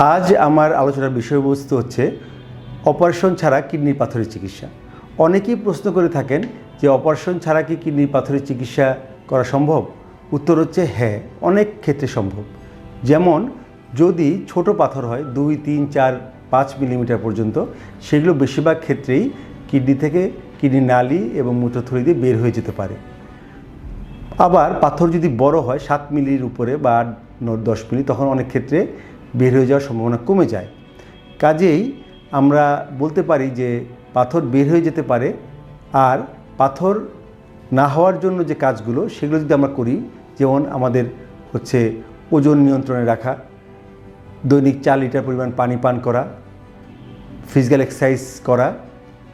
আজ আমার আলোচনার বিষয়বস্তু হচ্ছে অপারেশন ছাড়া কিডনির পাথরের চিকিৎসা। অনেকেই প্রশ্ন করে থাকেন যে অপারেশন ছাড়া কি কিডনির পাথরের চিকিৎসা করা সম্ভব? উত্তর হচ্ছে হ্যাঁ অনেক ক্ষেত্রে সম্ভব। যেমন, যদি ছোট পাথর হয় দুই, তিন, চার, পাঁচ মিলিমিটার পর্যন্ত, সেগুলো বেশিরভাগ ক্ষেত্রেই কিডনি থেকে কিডনি নালি এবং মূত্রথলি দিয়ে বের হয়ে যেতে পারে। আবার পাথর যদি বড় হয় সাত মিলির উপরে বা আট দশ মিলি, তখন অনেক ক্ষেত্রে বের হয়ে যাওয়ার সম্ভাবনা কমে যায়। কাজেই আমরা বলতে পারি যে পাথর বের হয়ে যেতে পারে আর পাথর না হওয়ার জন্য যে কাজগুলো, সেগুলো যদি আমরা করি, যেমন আমাদের হচ্ছে ওজন নিয়ন্ত্রণে রাখা, দৈনিক চার লিটার পরিমাণ পানি পান করা, ফিজিক্যাল এক্সারসাইজ করা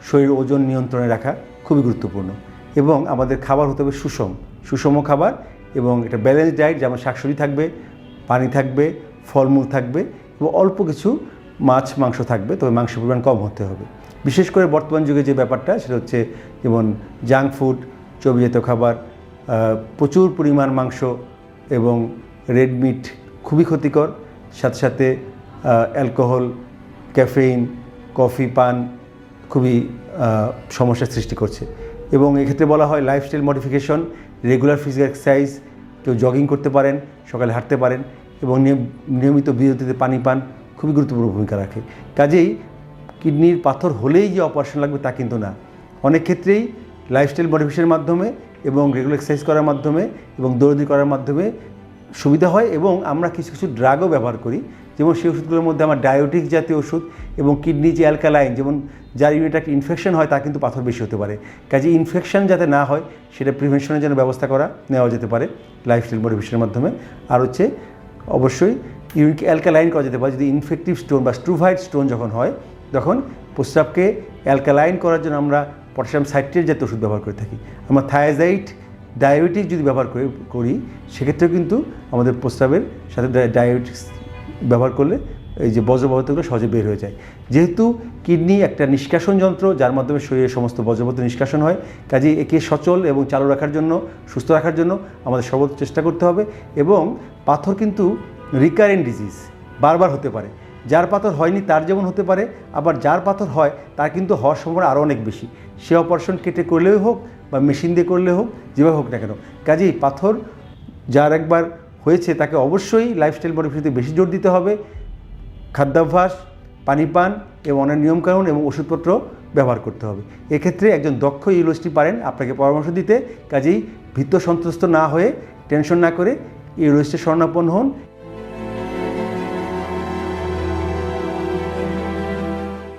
শরীর ওজন নিয়ন্ত্রণে রাখা খুবই গুরুত্বপূর্ণ। এবং আমাদের খাবার হতে হবে সুষম। সুষম খাবার এবং এটা ব্যালেন্স ডায়েট, যেমন শাকসবজি থাকবে, পানি থাকবে ফলমূল থাকবে এবং অল্প কিছু মাছ, মাংস থাকবে, তবে মাংসের পরিমাণ কম হতে হবে। বিশেষ করে বর্তমান যুগে যে ব্যাপারটা, সেটা হচ্ছে যেমন জাঙ্ক ফুড চর্বিজাত খাবার প্রচুর পরিমাণ মাংস এবং রেড মিট খুবই ক্ষতিকর। সাথে সাথে অ্যালকোহল ক্যাফেইন কফি পান খুবই সমস্যার সৃষ্টি করছে। এবং এক্ষেত্রে বলা হয় lifestyle modification regular physical exercise কেউ জগিং করতে পারেন, সকালে হাঁটতে পারেন এবং নিয়ম- নিয়মিত বিরতিতে পানি পান খুবই গুরুত্বপূর্ণ ভূমিকা রাখে। কাজেই কিডনির পাথর হলেই যে অপারেশন লাগবে তা কিন্তু না। অনেক ক্ষেত্রেই লাইফস্টাইল মডিফিকেশনের মাধ্যমে এবং রেগুলার এক্সারসাইজ করার মাধ্যমে এবং দৌড়দি করার মাধ্যমে সুবিধা হয় এবং আমরা কিছু কিছু ড্রাগও ব্যবহার করি। যেমন সেই ওষুধগুলোর মধ্যে আমার ডায়োটিক জাতীয় ওষুধ এবং কিডনি যে অ্যালকালাইন যেমন যার ইউনিট একটা ইনফেকশন হয় তা কিন্তু পাথর বেশি হতে পারে। কাজে ইনফেকশন যাতে না হয়, সেটা প্রিভেনশনের জন্য ব্যবস্থা করা, নেওয়া যেতে পারে লাইফস্টাইল মডিফিকেশনের মাধ্যমে। আর হচ্ছে অবশ্যই ইউরিক অ্যালকালাইন করা যেতে পারে। যদি ইনফেক্টিভ স্টোন বা স্ট্রুভাইড স্টোন যখন হয়, তখন প্রস্রাবকে অ্যালকালাইন করার জন্য আমরা পটাশিয়াম সাইট্রেট জাতীয় ওষুধ ব্যবহার করে থাকি। আমরা থায়াজাইট ডায়াবেটিক যদি ব্যবহার করি করি, সেক্ষেত্রেও কিন্তু আমাদের প্রস্রাবের সাথে ডায়াবেটিক্স ব্যবহার করলে এই যে বজ্রপদার্থগুলো সহজে বের হয়ে যায়। যেহেতু কিডনি একটা নিষ্কাশন যন্ত্র, যার মাধ্যমে শরীরের সমস্ত বজ্রপদার্থ নিষ্কাশন হয় কাজে একে সচল এবং চালু রাখার জন্য, সুস্থ রাখার জন্য আমাদের সর্বোচ্চ চেষ্টা করতে হবে এবং পাথর কিন্তু রিকারেন্ট ডিজিজ বারবার হতে পারে। যার পাথর হয়নি তার যেমন হতে পারে, আবার যার পাথর হয় তার কিন্তু হওয়ার সম্ভাবনা আরও অনেক বেশি। সে অপারেশন কেটে করলেও হোক বা মেশিন দিয়ে করলে হোক, যেভাবে হোক না কেন। কাজেই পাথর যার একবার হয়েছে তাকে অবশ্যই লাইফস্টাইল মডিফিকেশনতে বেশি জোর দিতে হবে। খাদ্যাভ্যাস পানি পান এবং অনেক নিয়মকানুন এবং ওষুধপত্র ব্যবহার করতে হবে। এক্ষেত্রে একজন দক্ষ ইউরোলজিস্ট পারেন আপনাকে পরামর্শ দিতে। কাজেই ভীত সন্ত্রস্ত না হয়ে টেনশন না করে ইউরোলজিস্টের শরণাপন্ন হন।